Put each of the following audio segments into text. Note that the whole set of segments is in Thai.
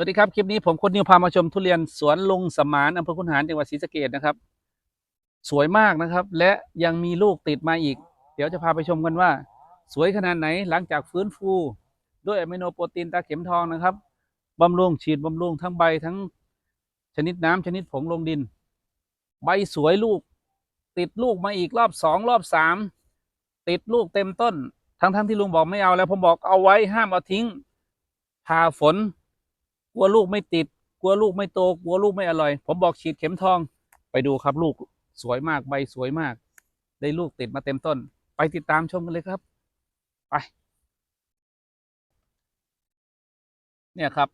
สวัสดีครับ คลิปนี้ผมคนนิวพามาชมทุเรียนสวนลุงสมานอำเภอคุนหารจังหวัดศรีสะเกษนะครับ สวยมากนะครับ และยังมีลูกติดมาอีก เดี๋ยวจะพาไปชมกันว่า สวยขนาดไหนหลังจากฟื้นฟู ด้วยอะมิโนโปรตีนตาเข็มทองนะครับบำรุงฉีดบำรุงทั้งใบทั้งชนิดน้ำชนิดผงลงดิน ใบสวยลูก ติดลูกมาอีกรอบสองรอบสามติดลูกเต็มต้น ทั้งทั้งที่ลุงบอกไม่เอาแล้วผมบอกเอาไว้ห้ามเอาทิ้งผ่าฝน ลัวลูกไม่ติด กลัวลูกไม่โต กลัวลูกไม่อร่อย ผมบอกฉีดเข็มทอง ไปดูครับลูกสวยมากใบสวยมาก ได้ลูกติดมาเต็มต้น ไปติดตามชมกันเลยครับ ไป เนี่ยครับ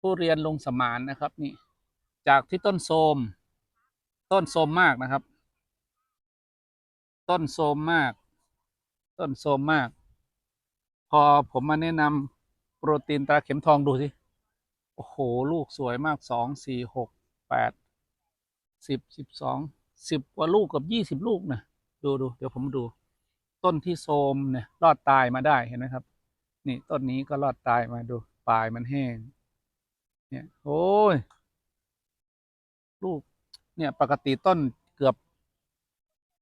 ผู้เรียนลงสมานนะครับ นี่ จากที่ต้นโทมต้นโทมมากนะครับ ต้นโทมมาก ต้นโทมมาก พอผมมาแนะนำ โปรตีนตราเข็มทองดูสิ โอ้โห ลูกสวยมากสองสี่หกแปดสิบสิบสองสิบกว่าลูกกับยี่สิบลูกนะดูดูเดี๋ยวผมดู ต้นที่โทมเนี่ยรอดตายมาได้เห็นไหมครับ นี่ต้นนี้ก็รอดตายมาดูปลายมันแห้ง เนี่ยโอ้ยลูก เนี่ยปกติต้นเกือบ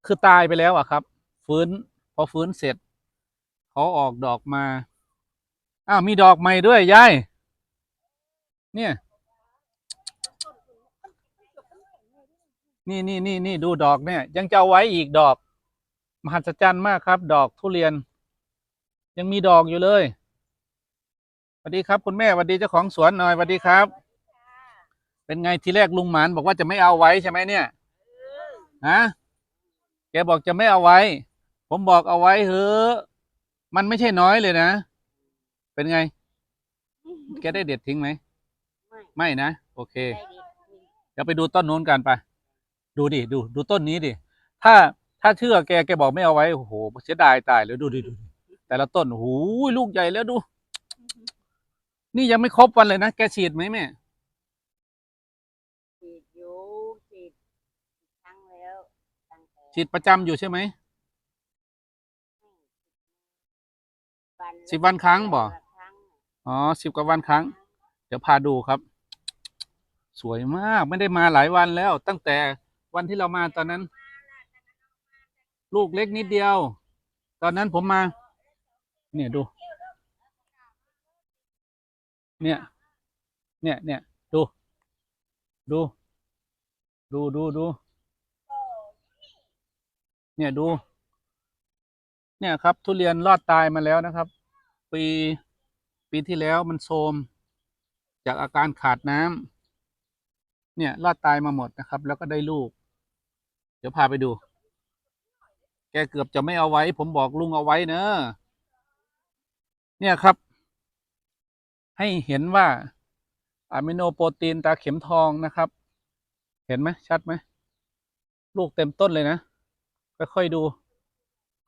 คือตายไปแล้วอะครับ ฟื้น พอฟื้นเสร็จเขาออกดอกมา อ้าวมีดอกใหม่ด้วยยายเนี่ย นี่นี่นี่นี่ดูดอกเนี่ย ยังจะเอาไว้อีกดอก มหัศจรรย์มากครับ ดอกทุเรียน ยังมีดอกอยู่เลยสวัสดีครับ คุณแม่สวัสดีเจ้าของสวนหน่อยสวัสดีครับ เป็นไงทีแรกลุงหมานบอกว่าจะไม่เอาไว้ใช่ไหมเนี่ยฮะแกบอกจะไม่เอาไว้ ผมบอกเอาไว้เถอมันไม่ใช่น้อยเลยนะ เป็นไง แกได้เด็ดทิ้งไหม ไม่ไม่นะ โอเคได้ดีเดี๋ยวไปดูต้นนู้นกันไป ดูดิ ดู ดูต้นนี้ดิ ถ้า ถ้าเชื่อแก แกบอกไม่เอาไว้ โอ้โห เสียดายตายเลยดูดิดูดิแต่ละต้น โอ้โห ลูกใหญ่แล้วดู นี่ยังไม่ครบวันเลยนะ แกฉีดไหมแม่ฉีดอยู่ฉีดครั้งแล้วตั้งแต่ฉีดประจำอยู่ใช่ไหมวันสิบวันครั้งบ่ละครั้ง อ๋อสิบกว่าวันครั้ง เดี๋ยวพาดูครับ สวยมากไม่ได้มาหลายวันแล้ว ตั้งแต่วันที่เรามาตอนนั้น ลูกเล็กนิดเดียว ตอนนั้นผมมา เนี่ยดู เนี่ย เนี่ยเนี่ยดู ดู ดูดูดูเนี่ยดู เนี่ยครับ ทุเรียนรอดตายมาแล้วนะครับ ปี ปีที่แล้วมันโทมจากอาการขาดน้ำเนี่ยรอดตายมาหมดนะครับ แล้วก็ได้ลูก เดี๋ยวพาไปดู แกเกือบจะไม่เอาไว้ ผมบอกลุงเอาไว้เนอะเนี่ยครับ ให้เห็นว่าอะมิโนโปรตีนตาเข็มทองนะครับ เห็นไหมชัดไหมลูกเต็มต้นเลยนะ ค่อยๆดู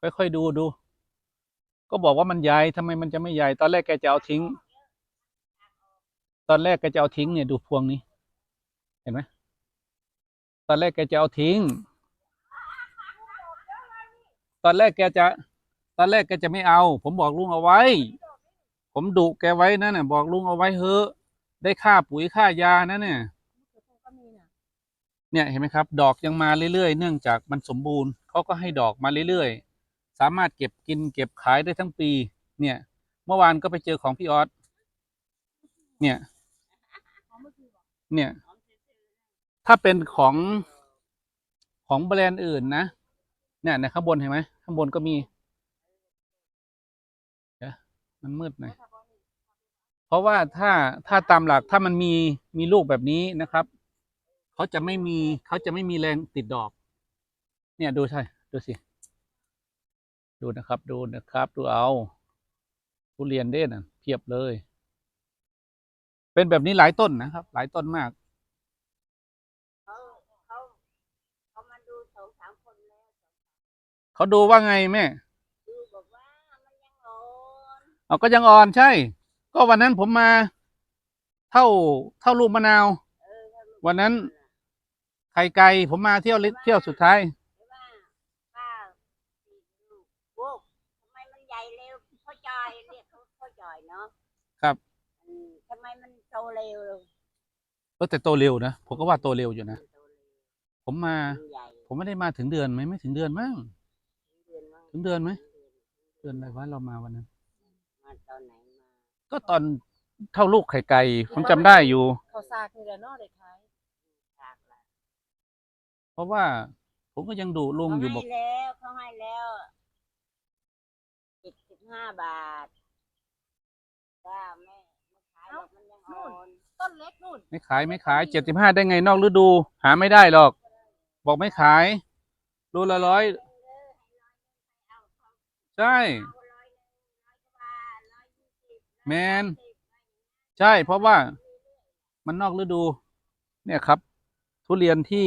ค่อยๆดูดู ก็บอกว่ามันใหญ่ทำไมมันจะไม่ใหญ่ ตอนแรกแกจะเอาทิ้ง ตอนแรกแกจะเอาทิ้งเนี่ยดูพวงนี้ เห็นไหมตอนแรกแกจะเอาทิ้ง ตอนแรกแกจะ ตอนแรกแกจะไม่เอา ผมบอกลุงเอาไว้ ผมดุแกไว้นั่นน่ะบอกลุงเอาไว้เถอะ ได้ค่าปุ๋ยค่ายานะเนี่ย เนี่ยเห็นไหมครับ ดอกยังมาเรื่อยๆ เนื่องจากมันสมบูรณ์เขาก็ให้ดอกมาเรื่อยๆ สามารถเก็บกินเก็บขายได้ทั้งปี เนี่ย เมื่อวานก็ไปเจอของพี่ออสเนี่ย เนี่ย ถ้าเป็นของของแบรนด์อื่นนะเนี่ยในข้างบนเห็นไหมข้างบนก็มีเดี๋ยวมันมืดหน่อยเพราะว่าถ้าถ้าตามหลักถ้ามันมีมีลูกแบบนี้นะครับเขาจะไม่มีเขาจะไม่มีแรงติดดอก เนี่ยดูใช่ดูสิ ดูนะครับดูนะครับดูเอาทุเรียนเด่นเพียบเลย เป็นแบบนี้หลายต้นนะครับ หลายต้นมากเขาเขาเขามาดูสองสามคนแล้วเขาดูว่าไงแม่ดูบอกว่ามันยังอ่อนเอาก็ยังอ่อนใช่ ก็วันนั้นผมมา เท่าเท่าลูกมะนาวเออถ้าลูกวันนั้นไข่ไก่ผมมาเที่ยวลิเที่ยวสุดท้าย ไม่ว่าป้าฉีดลูกโว้ทำไมมันใหญ่เร็วพ่อจอยเรียกเขาพ่อจอยเนาะครับอืมโตเร็วเลยเออแต่โตเร็วนะผมก็ว่าโตเร็วอยู่นะโตเร็วผมมา มันใหญ่ผมไม่ได้มาถึงเดือนไหมไม่ถึงเดือนมั้ง เดือนมั้งถึงเดือนไหม เดือนอะไรวะเรามาวันนั้น มาตอนไหนมาก็ตอนเท่าลูกไข่ไก่ผมจำได้อยู่ เขาซากนี่แหละเนาะเด็กขายฉากละเพราะว่า ผมก็ยังดูลุงเขาอยู่บให้อกแล้วเขาให้แล้วเจ็ดสิบห้าบาท จ้าไม่ไม่ขายหรอกมันยังอ่อนต้นเล็กนู่นไม่ขายไม่ขายเจ็ดสิบห้าได้ไงนอกฤดู หาไม่ได้หรอก บอกไม่ขายรูละร้อยใช่แมนใช่เพราะว่ามันนอกฤดู เนี่ยครับ ทุเรียนที่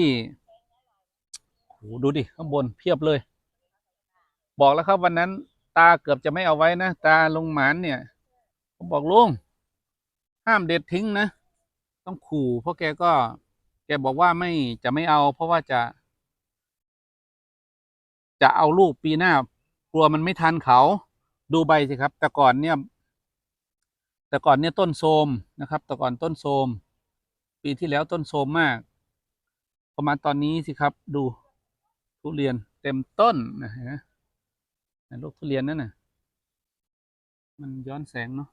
โหดูดิข้างบนเพียบเลย บอกแล้วครับวันนั้น ตาเกือบจะไม่เอาไว้นะ ตาลงหมานเนี่ย ผมบอกลุงห้ามเด็ดทิ้งนะ ต้องขู่เพราะแกก็ แกบอกว่าไม่จะไม่เอา เพราะว่าจะ จะเอาลูกปีหน้ากลัวมันไม่ทันเขา ดูใบสิครับ แต่ก่อนเนี่ย แต่ก่อนเนี่ยต้นโทมนะครับ แต่ก่อนต้นโทมปีที่แล้วต้นโทมมากประมาณตอนนี้สิครับดูทุเรียนเต็มต้นนะเห็นไหมนะลูกทุเรียนนั่นน่ะ มันย้อนแสงเนาะ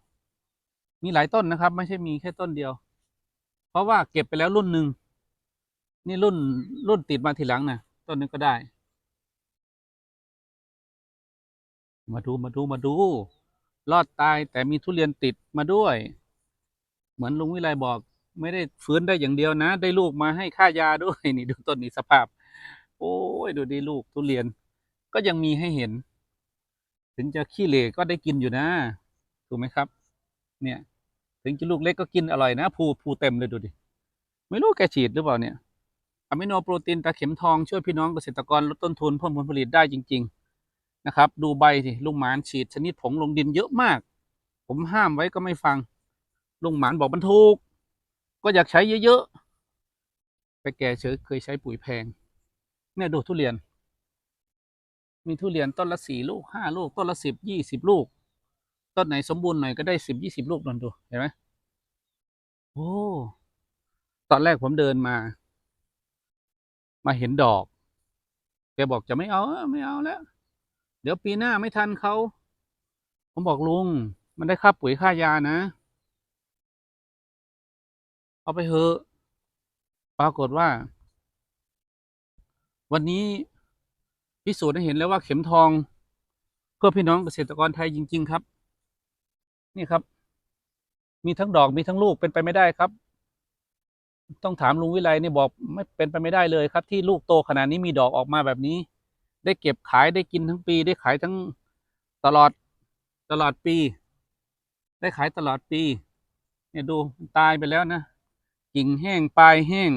มีหลายต้นนะครับ ไม่ใช่มีแค่ต้นเดียว เพราะว่าเก็บไปแล้วรุ่นหนึ่งนี่รุ่นรุ่นติดมาทีหลังนะต้นนี้ก็ได้ มาดูมาดูมาดู รอดตายแต่มีทุเรียนติดมาด้วย เหมือนลุงวิไลบอก ไม่ได้ฟื้นได้อย่างเดียวนะ ได้ลูกมาให้ค่ายาด้วยนี่ดูต้นนี้สภาพ โอ้ยดูดิลูกทุเรียน ก็ยังมีให้เห็น ถึงจะขี้เหร่ก็ได้กินอยู่นะ ถูกไหมครับ เนี่ย ถึงจะลูกเล็กก็กินอร่อยนะภูภูเต็มเลยดูดิ ไม่รู้แกฉีดหรือเปล่าเนี่ยอะมิโนโปรตีนตาเข็มทองช่วยพี่น้องเกษตรกรลดต้นทุนเพิ่มผลผลิตได้จริง ๆ นะครับ ดูใบสิลุงหมานฉีดชนิดผงลงดินเยอะมาก ผมห้ามไว้ก็ไม่ฟังลุงหมานบอกมันถูก ก็อยากใช้เยอะๆไปแกเฉยเคยใช้ปุ๋ยแพง เนี่ยดูทุเรียน มีทุเรียนต้นละสี่ลูกห้าลูกต้นละสิบยี่สิบลูก ต้นไหนสมบูรณ์หน่อยก็ได้สิบยี่สิบลูกนนดูเห็นไหมโอ้ตอนแรกผมเดินมา มาเห็นดอกแกบอกจะไม่เอาไม่เอาแล้ว เดี๋ยวปีหน้าไม่ทันเขาผมบอกลุง มันได้ค่าปุ๋ยค่ายานะ เอาไปเถอะปรากฏว่า วันนี้พิสูจน์ให้เห็นแล้วว่าเข็มทอง เพื่อพี่น้องเกษตรกรไทยจริง ๆ ครับ นี่ครับ มีทั้งดอกมีทั้งลูกเป็นไปไม่ได้ครับ ต้องถามลุงวิไลนี่บอกไม่เป็นไปไม่ได้เลยครับ ที่ลูกโตขนาดนี้มีดอกออกมาแบบนี้ ได้เก็บขายได้กินทั้งปี ได้ขายทั้งตลอดตลอดปี ได้ขายตลอดปี เนี่ยดูตายไปแล้วนะกิ่งแห้งปลายแห้ง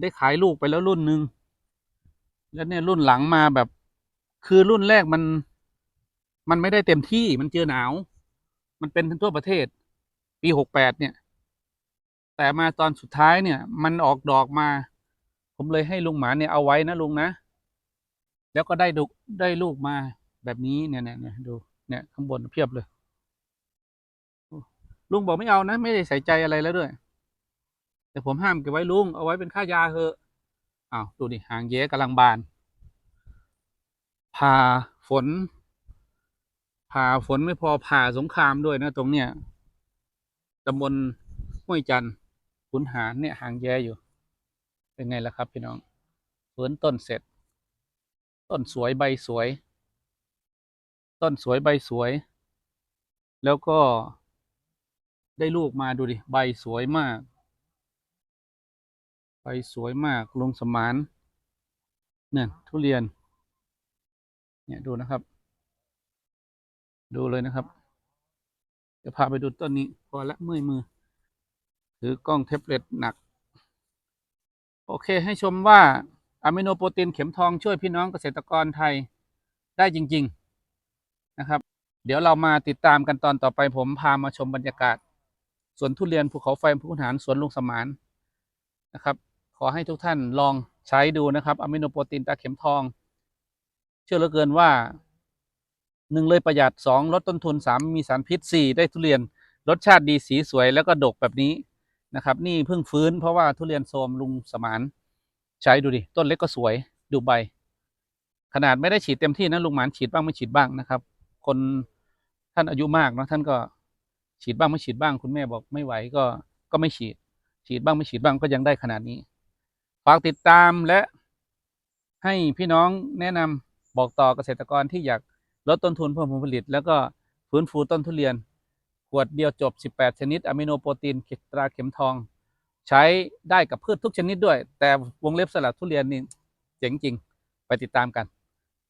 ได้ขายลูกไปแล้วรุ่นหนึ่งแล้วเนี่ยรุ่นหลังมาแบบ คือรุ่นแรกมัน มันไม่ได้เต็มที่มันเจอหนาว มันเป็นทั้งทั่วประเทศ ปีหกแปดเนี่ย แต่มาตอนสุดท้ายเนี่ย มันออกดอกมา ผมเลยให้ลุงหมาเนี่ยเอาไว้นะลุงนะ แล้วก็ได้ดุได้ลูกมาแบบนี้เนี่ยเนี่ยเนี่ยดูเนี่ยข้างบนเพียบเลยลุงบอกไม่เอานะ ไม่ได้ใส่ใจอะไรแล้วด้วย แต่ผมห้ามเก็บไว้ลุง เอาไว้เป็นค่ายาเถอะอ้าวดูดิหางแย้กำลังบานผ่าฝน ผ่าฝนไม่พอผ่าสงครามด้วยนะตรงเนี้ยตำบลห้วยจันทร์ขุนหารเนี่ยห่างแย้อยู่ เป็นไงล่ะครับพี่น้องฟื้นต้นเสร็จ ต้นสวยใบสวย ต้นสวยใบสวย แล้วก็ได้ลูกมาดูดิใบสวยมาก ใบสวยมากลงสมานเนี่ยทุเรียน เนี่ยดูนะครับ ดูเลยนะครับเดี๋ยวพาไปดูต้นนี้ พอละเมื่อยมือ ถือกล้องแท็บเล็ตหนัก โอเคให้ชมว่าอะมิโนโปรตีนเข็มทองช่วยพี่น้องเกษตรกรไทยได้จริง ๆนะครับ เดี๋ยวเรามาติดตามกันตอนต่อไปผมพามาชมบรรยากาศสวนทุเรียนภูเขาไฟภูขุนหารสวนลุงสมานนะครับ ขอให้ทุกท่านลองใช้ดูนะครับอะมิโนโปรตีนตาเข็มทอง เชื่อเหลือเกินว่า หนึ่งเลยประหยัดสองลดต้นทุนสามมีสารพิษสี่ได้ทุเรียนรสชาติดีสีสวยแล้วก็ดกแบบนี้นะครับ นี่เพิ่งฟื้นเพราะว่าทุเรียนโทมลุงสมานใช้ดูดิต้นเล็กก็สวยดูใบ ขนาดไม่ได้ฉีดเต็มที่นะลุงหมานฉีดบ้างไม่ฉีดบ้างนะครับ คนท่านอายุมากเนาะท่านก็ฉีดบ้างไม่ฉีดบ้างคุณแม่บอกไม่ไหวก็ก็ไม่ฉีด ฉีดบ้างไม่ฉีดบ้างก็ยังได้ขนาดนี้ฝากติดตามและให้พี่น้องแนะนำบอกต่อเกษตรกรที่อยาก ลดต้นทุนเพิ่มผลผลิต แล้วก็ฟื้นฟูต้นทุเรียน ขวดเดียวจบ 18 ชนิดอะมิโนโปรตีนตราเข็มทอง ใช้ได้กับพืชทุกชนิดด้วย แต่วงเล็บสลับทุเรียนนี่เจ๋งจริงไปติดตามกัน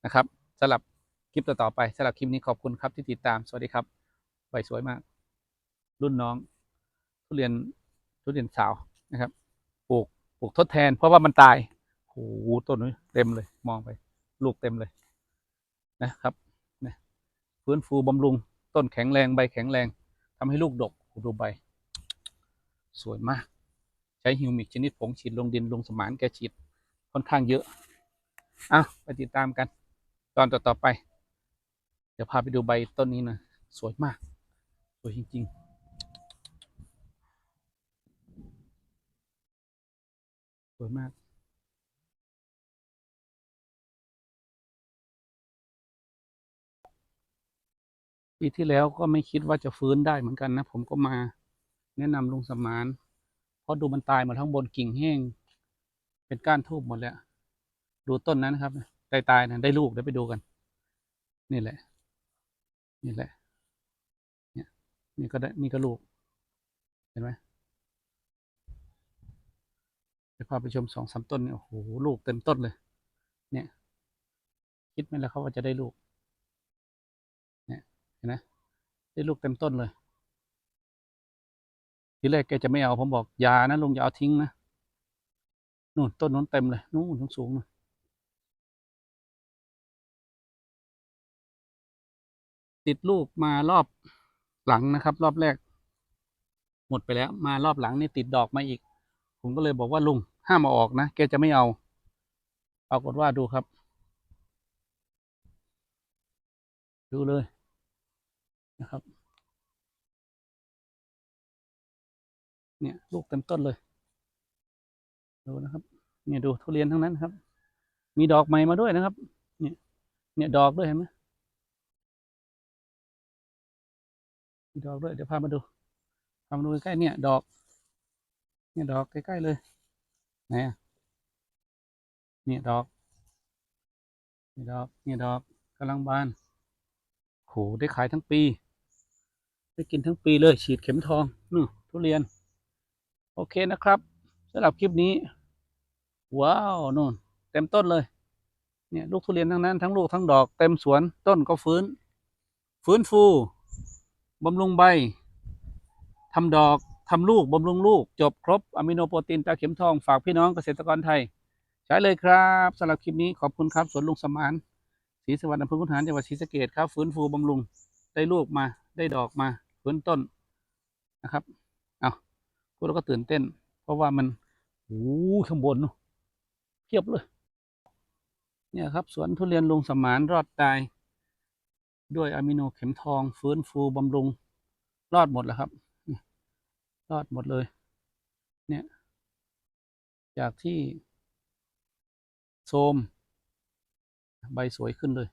นะครับสำหรับคลิปต่อๆไปสำหรับคลิปนี้ขอบคุณครับที่ติดตามสวัสดีครับใบสวยมาก รุ่นน้อง ทุเรียนทุเรียนสาวนะครับปลูกปลูกทดแทน เพราะว่ามันตายโอ้โหต้นนี้เต็มเลย มองไป ลูกเต็มเลยนะครับ ฟื้นฟูบำรุง ต้นแข็งแรงใบแข็งแรงทำให้ลูกดกดูใบ สวยมาก ใช้ฮิวมิกชนิดผงฉีดลงดินลงสมานแกฉีดค่อนข้างเยอะอะไปติดตามกัน ตอนต่อๆไป เดี๋ยวพาไปดูใบต้นนี้นะสวยมาก สวยจริง ๆสวยมาก ปีที่แล้วก็ไม่คิดว่าจะฟื้นได้เหมือนกันนะ ผมก็มาแนะนำลุงสมานเพราะดูมันตายหมาทั้งบนกิ่งแห้ง เป็นก้านทูบหมดแล้ว ดูต้นนั้นนะครับตายตายนะได้ลูกเดี๋ยวไปดูกัน นี่แหละ นี่แหละ เนี่ย นี่ก็ได้นี่ก็ลูก เห็นไหมเดี๋ยวพาไปชมสองสามต้นเนี่ยโอ้โหลูกเต็มต้นเลย เนี่ย คิดไหมล่ะเขาว่าจะได้ลูก ห็นไหมได้ลูกเต็มต้นเลย ทีแรกแกจะไม่เอาผมบอกอย่านะลุงอย่าเอาทิ้งนะนู่นต้นนู้นเต็มเลยนู่นสูงๆนู่นติดลูกมารอบหลังนะครับ รอบแรก หมดไปแล้ว มารอบหลังนี่ติดดอกมาอีก ผมก็เลยบอกว่าลุงห้ามเอาออกนะแกจะไม่เอาปรากฏว่าดูครับ ดูเลย นะครับ เนี่ยลูกเต็มต้นเลย ดูนะครับ เนี่ยดูทุเรียนทั้งนั้นครับ มีดอกใหม่มาด้วยนะครับ เนี่ย เนี่ยดอกด้วยเห็นไหมมีดอกด้วยเดี๋ยวพามาดูพามาดูใกล้ๆเนี่ย ดอก เนี่ยดอกใกล้ๆเลยไหนอะเนี่ยดอกเนี่ยดอกเนี่ยดอกกำลังบานโหได้ขายทั้งปี ได้กินทั้งปีเลย ฉีดเข็มทองนู่นทุเรียน โอเคนะครับสำหรับคลิปนี้ ว้าวนู่น เต็มต้นเลย เนี่ยลูกทุเรียนทั้งนั้นทั้งลูกทั้งดอกเต็มสวนต้นก็ฟื้น ฟื้นฟูบำรุงใบทำดอกทำลูกบำรุงลูก จบครบอะมิโนโปรตีนตาเข็มทองฝากพี่น้องเกษตรกรไทย ใช้เลยครับสำหรับคลิปนี้ขอบคุณครับสวนลุงสมานศรีสวัสดิ์อำเภอขุนหารจังหวัดศรีสะเกษครับ ฟื้นฟูบำรุงได้ลูกมาได้ดอกมา ฟื้นต้นนะครับ เอาพูดแล้วก็ตื่นเต้น เพราะว่ามันโอ้ข้างบนนู่เพียบเลย เนี่ยครับ สวนทุเรียนลุงสมานรอดตาย ด้วยอะมิโนเข็มทอง ฟื้นฟูบำรุง รอดหมดแล้วครับ รอดหมดเลย เนี่ย จากที่โทรมใบสวยขึ้นเลย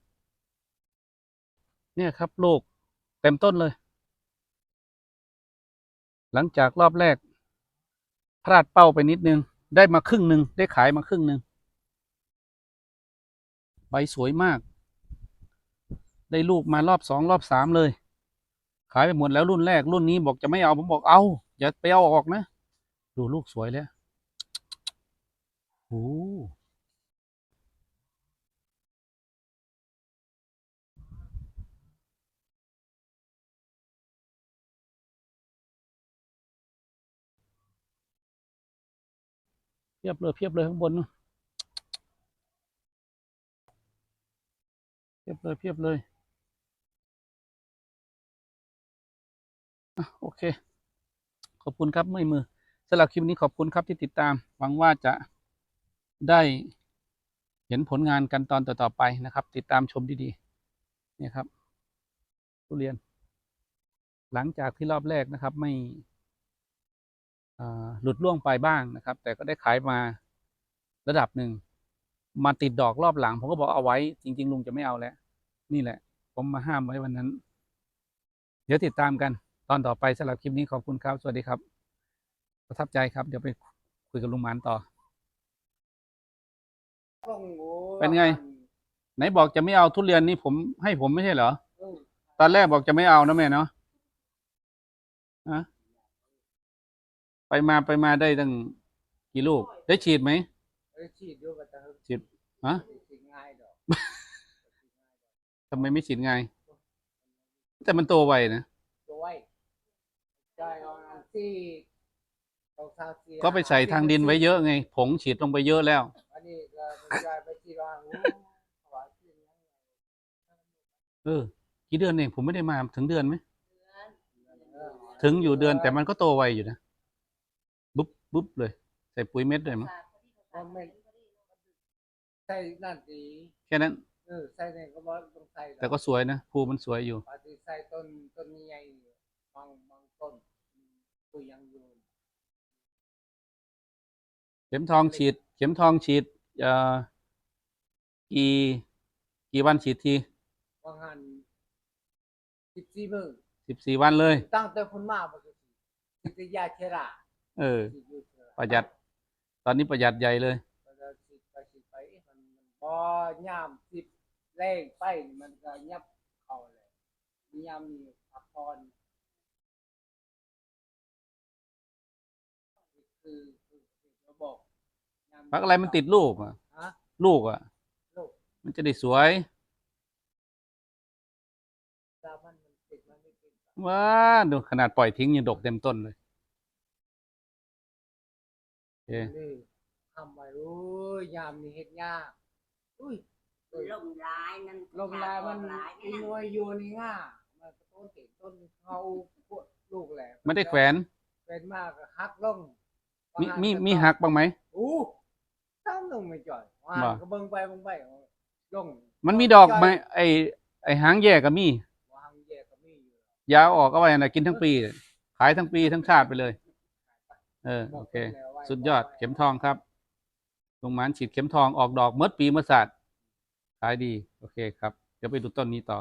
เนี่ยครับโลกเต็มต้นเลย หลังจากรอบแรก พลาดเป้าไปนิดนึง ได้มาครึ่งหนึ่งได้ขายมาครึ่งหนึ่งใบสวยมาก ได้ลูกมารอบสองรอบสามเลย ขายไปหมดแล้วรุ่นแรกรุ่นนี้บอกจะไม่เอาผมบอกเอาอย่าไปเอาออกนะ ดูลูกสวยแล้วโอ้ เพียบเลยเพียบเลยข้างบนนู่นเพียบเลยเพียบเลยโอเค ขอบคุณครับเมื่อมือสำหรับคลิปนี้ขอบคุณครับที่ติดตาม หวังว่าจะได้เห็นผลงานกันตอนต่อๆไปนะครับ ติดตามชมดีๆเนี่ยครับทุเรียน หลังจากที่รอบแรกนะครับไม่ หลุดล่วงไปบ้างนะครับ แต่ก็ได้ขายมาระดับหนึ่งมาติดดอกรอบหลัง ผมก็บอกเอาไว้ จริง ๆ ลุงจะไม่เอาแล้ว นี่แหละ ผมมาห้ามไว้วันนั้น เดี๋ยวติดตามกันตอนต่อไปสำหรับคลิปนี้ขอบคุณครับ สวัสดีครับ ประทับใจครับ เดี๋ยวไปคุยกับลุงหมานต่อ เป็นไง ไหนบอกจะไม่เอาทุเรียนนี่ผมให้ผมไม่ใช่เหรอ ตอนแรกบอกจะไม่เอานะแม่เนาะฮะ ไปมาไปมาได้ตั้งกี่ลูก ได้ฉีดไหมเอ้ยฉีดด้วยกันเถอะฉีดฮะฉีดง่ายดอกทำไมไม่ฉีดไงาย แต่มันโตไวนะด้วยใจเอาอันที่เอาซาเซียก็ไปใส่ทางดินไว้เยอะไง ผงฉีดลงไปเยอะแล้วอันนี้ก็มันจะไปที่วางอู้หวานจริงนะเออ กี่เดือนเองผมไม่ได้มาถึงเดือนไหมเออถึงอยู่เดือนแต่มันก็โตไวอยู่นะ บุ๊บบุ๊บเลย ใส่ปุ๋ยเม็ดด้วยมั้งมันไม่ใส่นั่นดีแค่นั้น เออใส่ในก็บ่ต้องใส่ดอแต่ก็สวยนะภูมันสวยอยู่ปฏิใส่ต้นต้นใหญ่บางบางต้นก็ยังอยู่เข็มทองฉีด เข็มทองฉีดเอ่อกี่กี่วันฉีดทีบางหันสิบสี่มือสิบสี่วันเลย ตั้งแต่คุณมาบ่คือสิทธิยาเชรา เออฉีดอยู่เชราประหยัด ตอนนี้ประหยัดใหญ่เลย มันก็สิไปสิไปมันมันบ่ย่ามสิบแรงไปนี่มันก็ยับเข้าเลยมียามมีพักผ่อนคือคือคือระบบยาพักอะไรมันติดลูกอะ ฮะ ลูกอะ ลูก มันจะได้สวย ตามันมันติดมันไม่ติด ว้าดูขนาดปล่อยทิ้งยังดกเต็มต้นเลย โอเคนี่ทำไว้โอ้ยยามนี่เฮ็ดยากอุ้ยลมร้ายนั่นลมลายมันร้ายอีนวยอยู่นี่ง่ามันก็ต้นติดต้นเขาพวกลูกแหละไม่ได้แขวน เป็นมากก็หักลงมีมีมีหักบ้างไหมอู้ตั้งลงไม่จ่อยว่าบ่ก็เบิ่งไปเบิ่งไปลงมันมีดอกไหมไอไอหางแย่ก็มีวางแยกก็มีอยู่ยาวออกก็ไว้นะกินทั้งปี ขายทั้งปีทั้งชาติไปเลย เออบโอกเคพิ่นแล้วว่า สุดยอดเข็มทองครับลุงหมานฉีดเข็มทองออกดอกเมื่อปีเมื่อศาสตร์ขายดี โอเคครับ เดี๋ยวไปดูต้นนี้ต่อ